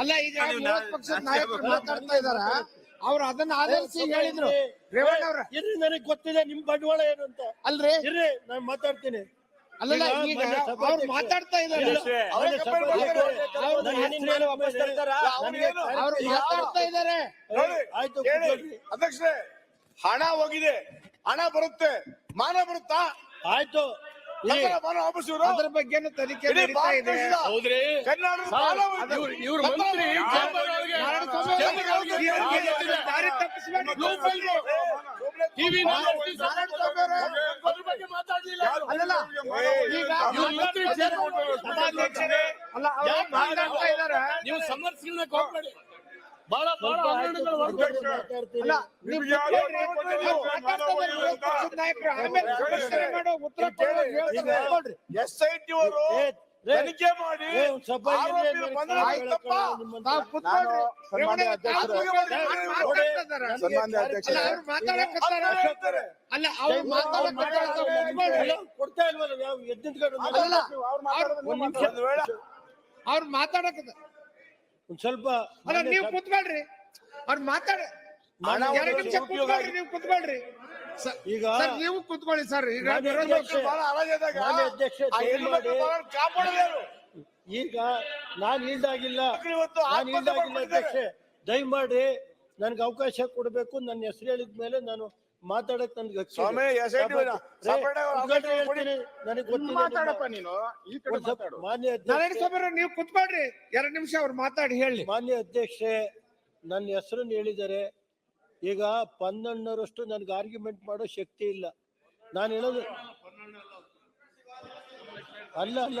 ಅಲ್ಲ ಈಗ ಮೂವತ್ ಪಕ್ಷದ ನಾಯಕರು ಮಾತಾಡ್ತಾ ಇದಾರ? ಅವ್ರು ಅದನ್ನ ಆಧರಿಸಿ ಹೇಳಿದ್ರು. ರೇವಣ್ಣ ಅವ್ರ. ಇರ್ರಿ ನನಗೆ ಗೊತ್ತಿದೆ ನಿಮ್ ಬಂಡವಾಳ ಏನು ಅಂತ. ಅಲ್ರಿ. ಇರ್ರಿ ನಾನು ಮಾತಾಡ್ತೀನಿ. ಅಲ್ಲಲ್ಲ ಈಗ ಅವ್ರು ಮಾತಾಡ್ತಾ ಇದಾರೆ ಅವ್ರು ಮಾತಾಡ್ತಾ ಆಯ್ತು ಕೂತ್ಕೊಳ್ಳಿ. ಅಧ್ಯಕ್ಷರೇ ಹಣ ಹೋಗಿದೆ. ಹಣ ಬರುತ್ತೆ. ಮಾನ ಬರುತ್ತಾ? ಆಯ್ತು. ಅದ್ರ ಬಗ್ಗೆನೂ ತನಿಖೆ ನಡೀತಾ ಇದೆ ಹೌದ್ರಿ. ಇವ್ರು ಮಂತ್ರಿ ದಾರಿ ಟಿವಿ ಅದ್ರ ಬಗ್ಗೆ ಮಾತಾಡ್ಲಿಲ್ಲ ಅಲ್ಲಲ್ಲ ಈಗ ಸಭಾಧ್ಯಕ್ಷರೇ, ಅಲ್ಲ ನೀವು ಬಹಳ ಬಹಳ ಹಗರಣಗಳು ಕೂತ್ಕೊಳ್ಳಿ, ಹೊರಟು ಮಾತಾಡ್ತೀನಿ. ಅಲ್ಲ ನೀವು ಮಾಡೋ ಉತ್ತರ ಕೊಡೋ ಹೇಳ್ತಾರೆ. ಎಸ್ ಐ ಟಿ ಅವರು ತನಿಖೆ ಮಾಡಿ ಮಾತಾಡಕ್ಕ ಅಲ್ಲ. ಅವ್ರು ಹೇಳ್ತಾರೆ. ಒಂದ್ ಸ್ವಲ್ಪ ಅಲ್ಲ ನೀವು ಕೂತ್ಕೊಳ್ರಿ ಅವ್ರು ಮಾತಾಡ ಹಣ ಎರಡು ನಿಮಿಷ ಕೂತ್ಕೊಳ್ರಿ ನೀವು ಕೂತ್ಕೊಳ್ರಿ ಈಗ ಸರ್ ನೀವು ಕುತ್ಕೊಳ್ಳಿ ಸರ್ ಈಗ ಮಾನ್ಯ ಅಧ್ಯಕ್ಷೆ, ಮಾನ್ಯ ದಯಮಾಡಿ-? ಈಗ ನಾನ್ ಈಲ್ಡಾಗಿಲ್ಲ ಇವತ್ತು ನಾನು ಆತ್ಮಹತ್ಯೆ ಈಲ್ಡಾಗಿಲ್ಲ ಮಾಡ್ಕೊಂಡಿದ್ದಾರೆ. ಅಧ್ಯಕ್ಷೆ ದಯಮಾಡಿ ನನ್ಗೆ ಅವಕಾಶ ಕೊಡಬೇಕು ನನ್ನ ಹೆಸರು ಹೇಳಿದ ಮೇಲೆ ನಾನು ಮಾತಾಡಕ್ ನನ್ಗೆ. ಸ್ವಾಮಿ, ಅವ್ರ ಉದ್ಘಾಟನೆ ಅವಕಾಶ ಕೊಡಿ. ಹೇಳ್ತೀನಿ. ನನಗೆ ಗೊತ್ತಿದೆ ಮಾತಾಡಪ್ಪ ನೀನು ಈ ಕಡೆ ಒಂದ್ ಸ್ವಲ್ಪ ಮಾತಾಡು ಮಾನ್ಯ ನಾರಾಯಣ ಅಧ್ಯಕ್ಷ ಸ್ವಾಮಿ ನೀವು ಕುತ್ಕೊಳ್ರಿ ಎರಡು ನಿಮಿಷ ಅವ್ರು ಮಾತಾಡಿ ಹೇಳಿ ಮಾನ್ಯ ಅಧ್ಯಕ್ಷೆ ನನ್ನ ಹೆಸರನ್ನು ಹೇಳಿದ್ದಾರೆ ಈಗ ಪನ್ನಣ್ಣರಷ್ಟು ನನ್ಗೆ ಆರ್ಗ್ಯುಮೆಂಟ್ ಮಾಡೋ ಶಕ್ತಿ ಇಲ್ಲ ನಾನು ಹೇಳೋದು ಅಲ್ಲ ಅಲ್ಲ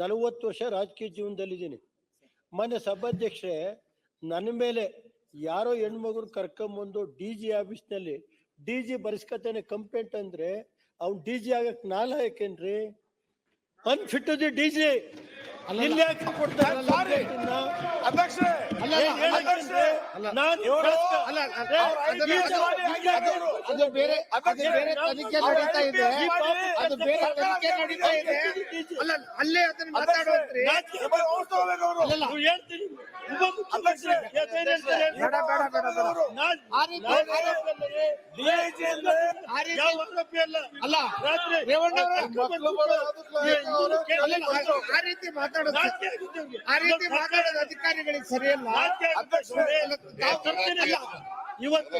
ನಲವತ್ತು ವರ್ಷ ರಾಜಕೀಯ ಜೀವನದಲ್ಲಿದ್ದೀನಿ. ಮೊನ್ನೆ ಸಭಾಧ್ಯಕ್ಷರೇ, ನನ್ನ ಮೇಲೆ ಯಾರೋ ಹೆಣ್ಮಗುರು ಕರ್ಕೊಂಬಂದು ಡಿ ಜಿ ಆಫೀಸ್ನಲ್ಲಿ, ಡಿ ಜಿ ಬರ್ಸ್ಕತಾನೆ ಕಂಪ್ಲೇಂಟ್ ಅಂದರೆ, ಅವ್ನು ಡಿ ಜಿ ಆಗಕ್ಕೆ ನಾಲ್ ಹಾಕೇನ್ರಿ ಅನ್ಫಿಟ್ ದಿ ಡಿ ಜಿ. ಇಲ್ಲಿ ಯಾಕೆ ಕೊಡ್ತಾರೆ. ಅಧ್ಯಕ್ಷರೇ ಅಲ್ಲ, ಅಲ್ಲ? ಅಲ್ಲ, ನಾನ್ ಅಲ್ಲ ಅಲ್ಲ, ಅದು- ಬೇರೆ ಅದು ಬೇರೆ ತನಿಖೆ ನಡೀತಾ ಇದೆ. ಅದು ಬೇರೆ ತನಿಖೆ ನಡೀತಾ ಇದೆ. ಅಲ್ಲ ಅಲ್ಲೇ ಅದನ್ನ. ಅಲ್ಲಲ್ಲ. ನೀವು ಹೇಳ್ತೀನಿ. ಅಲ್ಲ. ಅಲ್ಲ. ರೇವಣ್ಣ ಆ ರೀತಿ ಮಾತಾಡೋದು. ಆ ರೀತಿ ಮಾತಾಡೋದು ಅಧಿಕಾರಿಗಳಿಗೆ ಸರಿಯಲ್ಲ ಇವತ್ತು